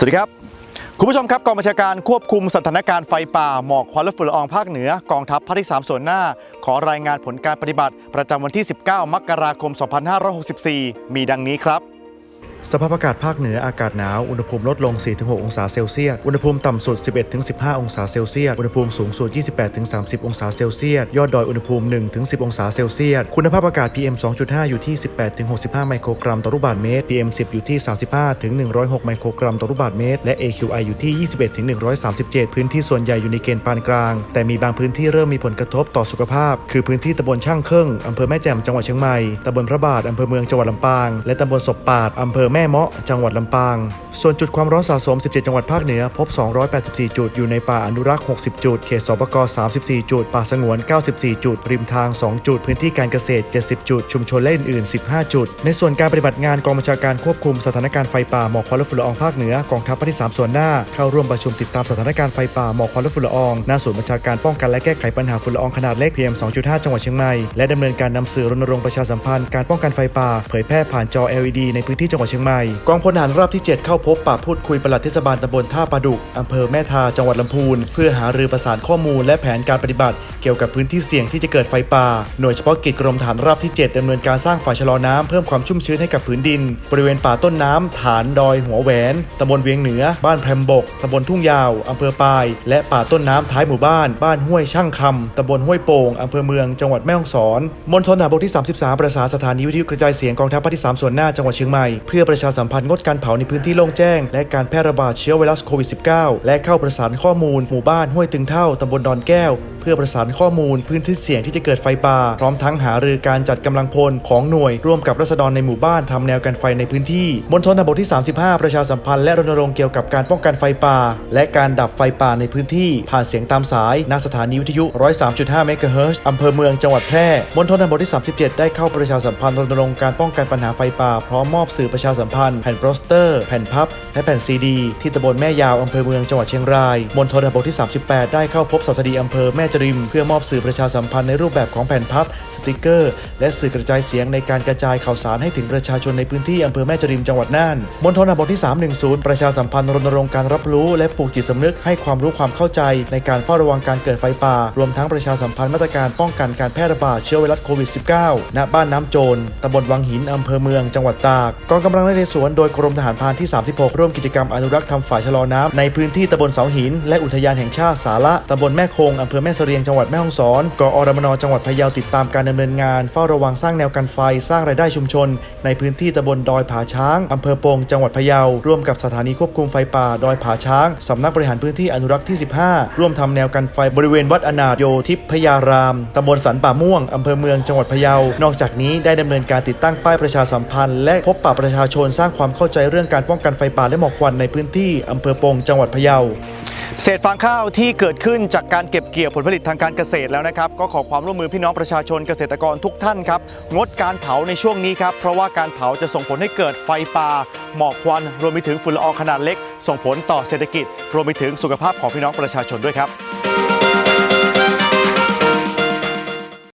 สวัสดีครับ คุณผู้ชมครับกองบัญชาการควบคุมสถานการณ์ไฟป่าหมอกควันและฝุ่นละอองภาคเหนือกองทัพภาคที่ 3 ส่วนหน้า ขอรายงานผลการปฏิบัติ ประจำวันที่ 19 มกราคม 2564 มีดังนี้ครับ สภาพอากาศภาคเหนืออากาศหนาว อุณหภูมิลดลง 4-6 องศาเซลเซียส อุณหภูมิต่ำสุด 11-15 องศาเซลเซียส อุณหภูมิสูงสุด 28-30 องศาเซลเซียส ยอดดอยอุณหภูมิ 1-10 องศาเซลเซียส คุณภาพอากาศ PM 2.5 อยู่ที่ 18-65 ไมโครกรัมต่อลูกบาศก์เมตร PM 10 อยู่ที่ 35-106 ไมโครกรัมต่อลูกบาศก์เมตร และ AQI อยู่ที่ 21-137 พื้นที่ส่วนใหญ่อยู่ในเกณฑ์ปานกลาง แต่มีบางพื้นที่เริ่มมีผลกระทบต่อสุขภาพ คือพื้นที่ตำบลช่างเครื่องอำเภอแม่แจ่มจังหวัดเชียงใหม่ตำบลพระบาทอำเภอเมืองจังหวัดลำปาง และตำบลศพปาดอำเภอแม่เมาะ จังหวัดลำปาง ส่วนจุดความร้อนสะสม 17 จังหวัดภาคเหนือ พบ 284 จุด อยู่ในป่าอนุรักษ์ 60 จุด เขตสปก34 จุด ป่าสงวน 94 จุด ริมทาง 2 จุด พื้นที่การเกษตร 70 จุด ชุมชนและอื่นๆ15 จุด ในส่วนการปฏิบัติงานกองบัญชาการควบคุมสถานการณ์ไฟป่าหมอกควันและฝุ่นละอองภาคเหนือกองทัพภาคที่ 3 ส่วนหน้า เข้าร่วมประชุมติดตามสถานการณ์ไฟป่าหมอกควันและฝุ่นละอองณศูนย์บัญชาการป้องกันและแก้ไขปัญหาฝุ่นละอองขนาดเล็ก PM 2.5 จังหวัดเชียงใหม่และดำเนินการนำสื่อรณรงค์ประชาสัมพันธ์การป้องกันไฟป่าเผยแพร่ผ่านจอ LED ในพื้นที่จังหวัดเชียงใหม่ กองพลทหารราบที่ 7 เข้าพบปะพูดคุยปลัดเทศบาลตำบลท่าปลาดุกอำเภอแม่ทาจังหวัดลำพูน เพื่อหารือประสานข้อมูลและแผนการปฏิบัติ เกี่ยวกับพื้นที่เสี่ยงที่จะเกิดไฟป่า หน่วยเฉพาะกิจกรมฐานราบที่ 7ดำเนินการสร้างฝายชะลอน้ำเพิ่มความชุ่มชื้นให้กับพื้นดิน บริเวณป่าต้นน้ำฐานดอยหัวแหวนตำบลเวียงเหนือ บ้านแพรมบกตำบลทุ่งยาวอำเภอปาย และป่าต้นน้ำท้ายหมู่บ้าน บ้านห้วยช่างคำตำบลห้วยโป่งอำเภอเมืองจังหวัดแม่ฮ่องสอนมณฑลทหารบกที่ 33 ประสานสถานีวิทยุกระจายเสียงกองทัพภาคที่ 3 ส่วนหน้าจังหวัดเชียงใหม่เพื่อประชาสัมพันธ์งดการเผาในพื้นที่โล่งแจ้ง และการแพร่ระบาดเชื้อไวรัสโควิด -19 และเข้าประสานข้อมูลหมู่บ้านห้วยตึงเท่าตำบลดอนแก้ว เพื่อประสานข้อมูลพื้นที่เสี่ยงที่จะเกิดไฟป่า พร้อมทั้งหารือการจัดกำลังพลของหน่วย ร่วมกับรัษฎรในหมู่บ้านทำแนวกันไฟในพื้นที่มณฑลทหารบที่ 35 ประชาสัมพันธ์และรณรงค์เกี่ยวกับการป้องกันไฟป่า และการดับไฟป่าในพื้นที่ ผ่านเสียงตามสายณสถานีวิทยุ 103.5 เมกะเฮิรตซ์อำเภอเมืองจังหวัดแพร่มณฑลทหารบที่ 37 ได้เข้าประชาสัมพันธ์รณรงค์การป้องกันปัญหาไฟป่าพร้อมมอบสื่อประชาสัมพันธ์ แผ่นโปสเตอร์ แผ่นพับ และแผ่นซีดี ที่ตำบลแม่ยาวอำเภอเมืองจังหวัดเชียงรายมณฑลทหารบกที่ 38 ได้เข้าพบศาสดีอำเภอแม่จริม เพื่อมอบสื่อประชาสัมพันธ์ในรูปแบบของแผ่นพับสติกเกอร์ และสื่อกระจายเสียงในการกระจายข่าวสารให้ถึงประชาชนในพื้นที่อำเภอแม่จริมจังหวัดน่านมณฑลทหารบกที่ 310 ประชาสัมพันธ์รณรงค์การรับรู้ และปลูกจิตสำนึกให้ความรู้ความเข้าใจ ในการเฝ้าระวังการเกิดไฟป่ารวมทั้งประชาสัมพันธ์มาตรการป้องกันการแพร่ระบาดเชื้อไวรัสโควิด -19 ณบ้านน้ำโจรตำบลวังหินอำเภอเมืองจังหวัดตากกองกำลังนเรศวรโดยกรมทหารพรานที่ 36 ร่วมกิจกรรมอนุรักษ์ทำฝายชะลอน้ำในพื้นที่ตำบลเสาหิน และอุทยานแห่งชาติสาระตำบลแม่คงอำเภอแม่เสรียงจังหวัดแม่ฮ่องสอนกอรมนจังหวัดพะเยาติดตามการดำเนินงานเฝ้าระวังสร้างแนวกันไฟสร้างรายได้ชุมชน ในพื้นที่ตำบลดอยผาช้างอำเภอปงจังหวัดพะเยาร่วมกับสถานีควบคุมไฟป่าดอยผาช้างสำนักบริหารพื้นที่อนุรักษ์ที่ 15 ร่วมทำแนวกันไฟบริเวณวัดอนาถโยทิพยารามตำบลสันป่าม่วงอำเภอเมืองจังหวัดพะเยานอกจากนี้ได้ดำเนินการติดตั้งป้ายประชาสัมพันธ์และพบปะประชาชนสร้างความเข้าใจเรื่องการป้องกันไฟป่าและหมอกควันในพื้นที่อำเภอปงจังหวัดพะเยา เศษฟางข้าวที่เกิดขึ้นจากการเก็บเกี่ยวผลผลิตทางการเกษตรแล้วนะครับ ก็ขอความร่วมมือพี่น้องประชาชนเกษตรกรทุกท่านครับ งดการเผาในช่วงนี้ครับ เพราะว่าการเผาจะส่งผลให้เกิดไฟป่าหมอกควัน รวมไปถึงฝุ่นละอองขนาดเล็ก ส่งผลต่อเศรษฐกิจ รวมไปถึงสุขภาพของพี่น้องประชาชนด้วยครับ